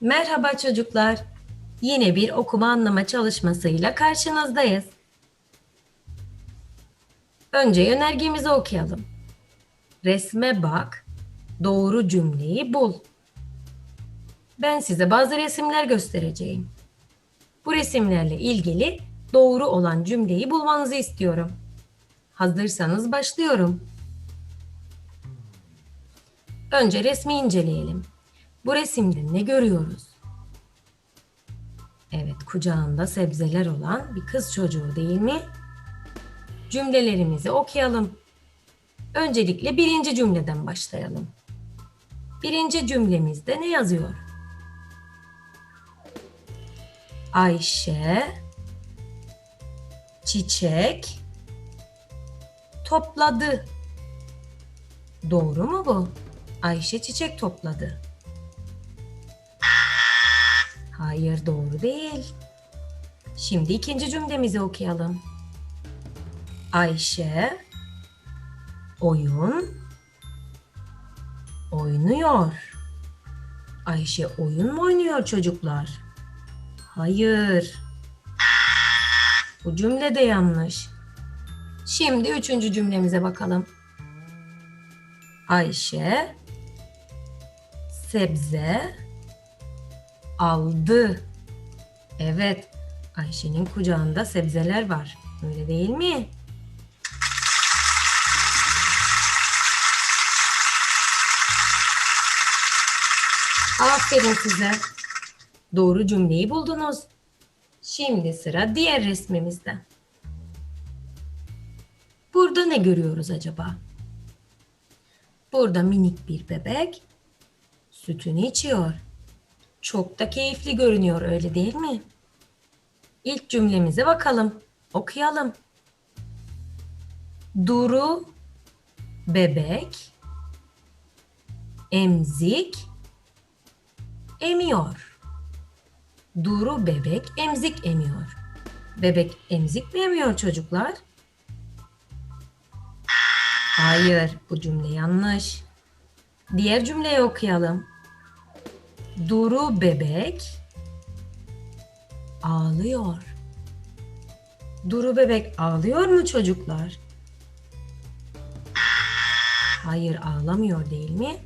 Merhaba çocuklar. Yine bir okuma anlama çalışmasıyla karşınızdayız. Önce yönergemizi okuyalım. Resme bak, doğru cümleyi bul. Ben size bazı resimler göstereceğim. Bu resimlerle ilgili doğru olan cümleyi bulmanızı istiyorum. Hazırsanız başlıyorum. Önce resmi inceleyelim. Bu resimde ne görüyoruz? Evet, kucağında sebzeler olan bir kız çocuğu değil mi? Cümlelerimizi okuyalım. Öncelikle birinci cümleden başlayalım. Birinci cümlemizde ne yazıyor? Ayşe çiçek topladı. Doğru mu bu? Ayşe çiçek topladı. Hayır doğru değil. Şimdi ikinci cümlemizi okuyalım. Ayşe oyun oynuyor. Ayşe oyun mu oynuyor çocuklar? Hayır. Bu cümle de yanlış. Şimdi üçüncü cümlemize bakalım. Ayşe sebze aldı. Evet, Ayşe'nin kucağında sebzeler var. Öyle değil mi? Aferin size. Doğru cümleyi buldunuz. Şimdi sıra diğer resmimizde. Burada ne görüyoruz acaba? Burada minik bir bebek sütünü içiyor. Çok da keyifli görünüyor öyle değil mi? İlk cümlemize bakalım. Okuyalım. Duru bebek emzik emiyor. Duru bebek emzik emiyor. Bebek emzik mi emiyor çocuklar? Hayır, bu cümle yanlış. Diğer cümleyi okuyalım. Duru bebek ağlıyor. Duru bebek ağlıyor mu çocuklar? Hayır ağlamıyor değil mi?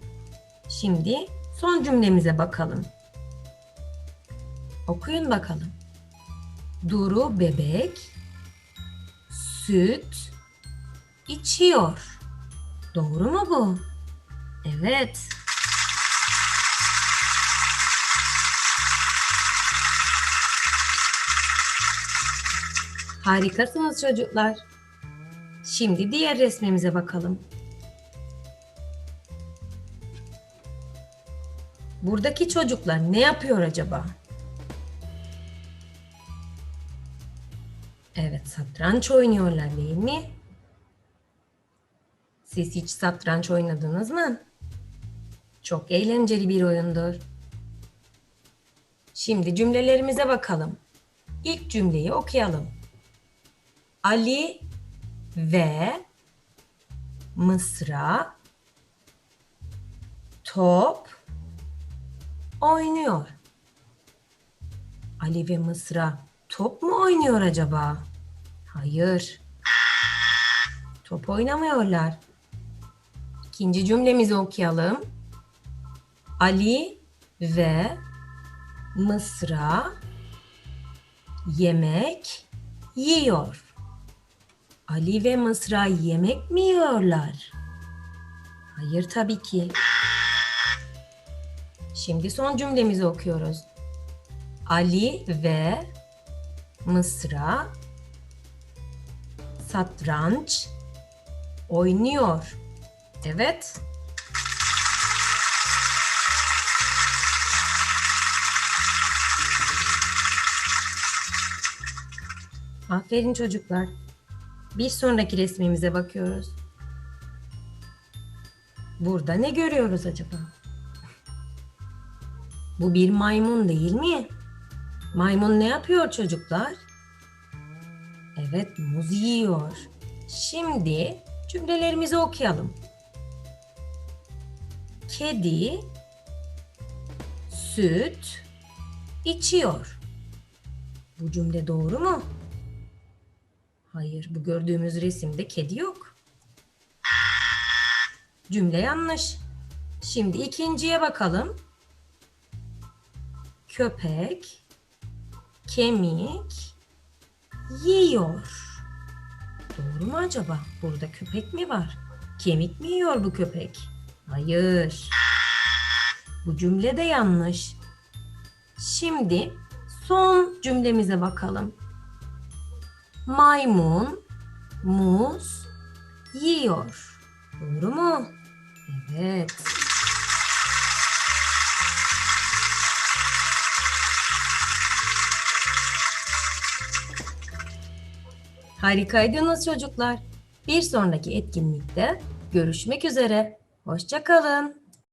Şimdi son cümlemize bakalım. Okuyun bakalım. Duru bebek süt içiyor. Doğru mu bu? Evet. Harikasınız çocuklar. Şimdi diğer resmimize bakalım. Buradaki çocuklar ne yapıyor acaba? Evet, satranç oynuyorlar değil mi? Siz hiç satranç oynadınız mı? Çok eğlenceli bir oyundur. Şimdi cümlelerimize bakalım. İlk cümleyi okuyalım. Ali ve Mısra top oynuyor. Ali ve Mısra top mu oynuyor acaba? Hayır. Top oynamıyorlar. İkinci cümlemizi okuyalım. Ali ve Mısra yemek yiyor. Ali ve Mısra yemek mi yiyorlar? Hayır tabii ki. Şimdi son cümlemizi okuyoruz. Ali ve Mısra satranç oynuyor. Evet. Aferin çocuklar. Bir sonraki resmimize bakıyoruz. Burada ne görüyoruz acaba? Bu bir maymun değil mi? Maymun ne yapıyor çocuklar? Evet, muz yiyor. Şimdi cümlelerimizi okuyalım. Kedi süt içiyor. Bu cümle doğru mu? Hayır, bu gördüğümüz resimde kedi yok. Cümle yanlış. Şimdi ikinciye bakalım. Köpek kemik yiyor. Doğru mu acaba? Burada köpek mi var? Kemik mi yiyor bu köpek? Hayır. Bu cümle de yanlış. Şimdi son cümlemize bakalım. Maymun muz yiyor. Doğru mu? Evet. Harikaydınız çocuklar. Bir sonraki etkinlikte görüşmek üzere. Hoşça kalın.